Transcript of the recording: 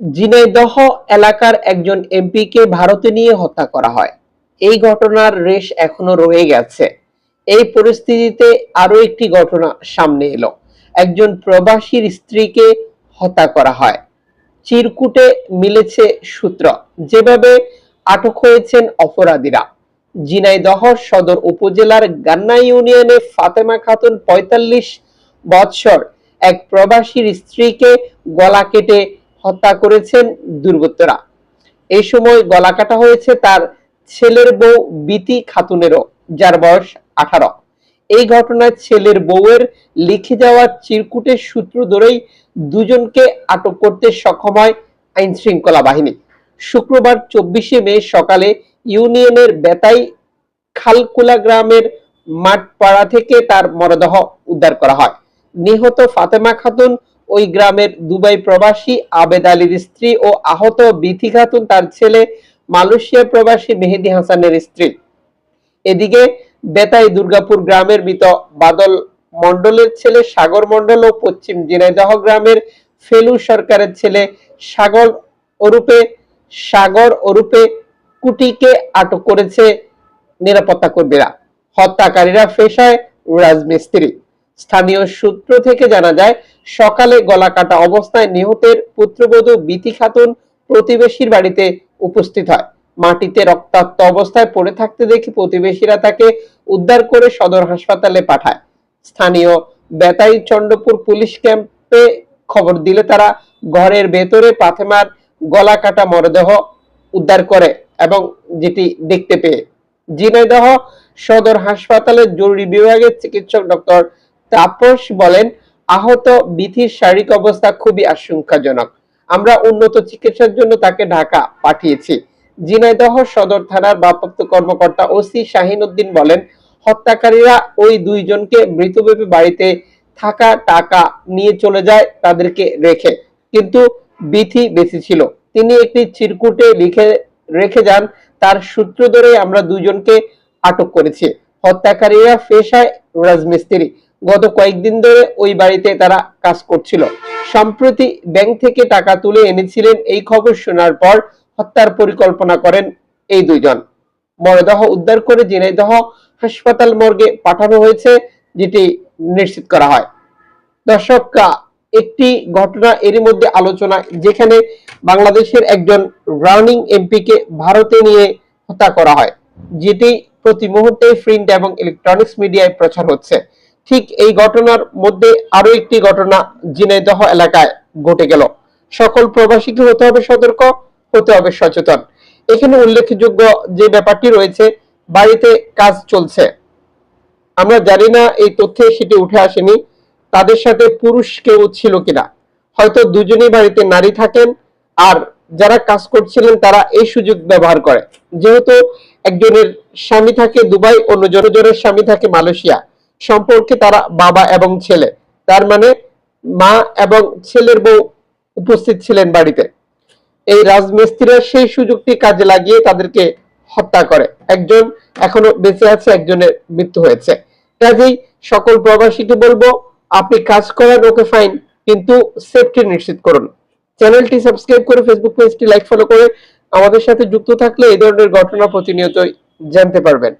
ঝিনাইদহ এলাকার একজন এমপিকে ভারতে নিয়ে হত্যা করা হয়। এই ঘটনার রেশ এখনও রয়ে গেছে। এই পরিস্থিতিতে আরও একটি ঘটনা সামনে এলো। একজন প্রবাসীর স্ত্রীকে হত্যা করা হয়। চিরকুটে মিলেছে সূত্র। যেভাবে আটক হয়েছেন অপরাধীরা। জিনাইদহ সদর উপজেলার গান্না ইউনিয়নে ফাতেমা খাতুন পঁয়তাল্লিশ বৎসর এক প্রবাসীর স্ত্রীকে গলা কেটে হত্যা করেছেন দুর্বৃত্তরা। এই সময় গলা কাটা হয়েছে তার ছেলের বউ বিতি খাতুনেরও, যার বয়স আঠারো। এই ঘটনায় ছেলের বউয়ের লিখে যাওয়া চিরকুটের সূত্র ধরেই দুজনকে আটক করতে সক্ষম হয় আইন শৃঙ্খলা বাহিনী। শুক্রবার চব্বিশে মে সকালে ইউনিয়নের বেতাই খালকুলা গ্রামের মাঠপাড়া থেকে তার মরদেহ উদ্ধার করা হয়। নিহত ফাতেমা খাতুন ওই গ্রামের দুবাই প্রবাসী আবেদ আলীর স্ত্রী ও আহত বিথি খাতুন তার ছেলে মালয়েশিয়া প্রবাসী মেহেদি হাসানের স্ত্রী। এদিকে বেতাই দুর্গাপুর গ্রামের মৃত বাদল মন্ডলের ছেলে সাগর মণ্ডল ও পশ্চিম ঝিনাইদহ গ্রামের ফেলু সরকারের ছেলে সাগর ওরূপে সাগর ওরূপে কুটিকে আটক করেছে নিরাপত্তা কর্মীরা হত্যাকারীরা পেশায় রাজমিস্ত্রি। স্থানীয় সূত্র থেকে জানা যায়, সকালে গলা কাটা অবস্থায় নিহতের পুত্রবধূ বিতি খাতুন প্রতিবেশীর বাড়িতে উপস্থিত হয়। মাটিতে রক্তাক্ত অবস্থায় পড়ে থাকতে দেখে প্রতিবেশীরা তাকে উদ্ধার করে সদর হাসপাতালে পাঠায়। স্থানীয় বেতাই চন্ডপুর পুলিশ ক্যাম্পে খবর দিলে তারা ঘরের ভেতরে পাথেমার গলা কাটা মরদেহ উদ্ধার করে এবং যেটি দেখতে পেয়ে। ঝিনাইদহ সদর হাসপাতালের জরুরি বিভাগের চিকিৎসক ডক্টর তাপস বলেন, আহত বিথির শারীরিক অবস্থা খুবই আশঙ্কাজনক। আমরা উন্নত চিকিৎসার জন্য তাকে ঢাকা পাঠিয়েছি। ঝিনাইদহ সদর থানার ভারপ্রাপ্ত কর্মকর্তা ওসি শাহিন উদ্দিন বলেন, হত্যাকারীরা ওই দুইজনকে মৃতভেবে বাড়িতে থাকা টাকা নিয়ে চলে যায়, তাদেরকে রেখে। কিন্তু বিথি বেশি ছিল। তিনি একটি চিরকুটে লিখে রেখে যান। তার সূত্র ধরে আমরা দুজনকে আটক করেছি। হত্যাকারীরা পেশায় রাজমিস্ত্রি। গত কয়েকদিন ধরে ওই বাড়িতে তারা কাজ করছিল। সম্প্রতি ব্যাংক থেকে টাকা তুলে এনেছিলেন এই খবর শোনার পর হত্যার পরিকল্পনা করেন এই দুইজন। মরদেহ উদ্ধার করে ঝিনাইদহ হাসপাতাল মর্গে পাঠানো হয়েছে, যেটি নিশ্চিত করা হয়। দর্শক, একটি ঘটনা এরই মধ্যে আলোচনা, যেখানে বাংলাদেশের একজন রানিং এমপিকে ভারতে নিয়ে হত্যা করা হয়, যেটি প্রতি মুহূর্তে প্রিন্ট এবং ইলেকট্রনিক্স মিডিয়ায় প্রচার হচ্ছে। ঠিক এই ঘটনার মধ্যে আরও একটি ঘটনা ঝিনাইদহ এলাকায় ঘটে গেল। সকল প্রবাসীকে হতে হবে সতর্ক? হতে হবে সচেতন। এখানে উল্লেখযোগ্য যে ব্যাপারটি রয়েছে, বাড়িতে কাজ চলছে। আমরা জানি না, এই তথ্যে সেটি উঠে আসেনি। তাদের সাথে পুরুষ কেউ ছিল কিনা? হয়তো দুজনেই বাড়িতে নারী থাকেন, আর যারা কাজ করছিলেন তারা এই সুযোগ ব্যবহার করে। যেহেতু একজনের স্বামী থাকে দুবাই, অন্যজনের স্বামী থাকে মালয়েশিয়া। সম্পর্কে তারা বাবা এবং ছেলে। তার মানে মা এবং ছেলের বউ উপস্থিত ছিলেন বাড়িতে। এই রাজমিস্ত্রিরা সেই সুযোগটি কাজে লাগিয়ে তাদেরকে হত্যা করে। একজন এখনও বেঁচে আছে, একজনের মৃত্যু হয়েছে। কাজেই সকল প্রবাসীকে বলব, আপনি কাজ করেন ওকে ফাইন, কিন্তু সেফটি নিশ্চিত করুন। চ্যানেলটি সাবস্ক্রাইব করে ফেসবুক পেজটি লাইক, ফলো করে আমাদের সাথে যুক্ত থাকলে এই ধরনের ঘটনা প্রতিনিয়তই জানতে পারবেন।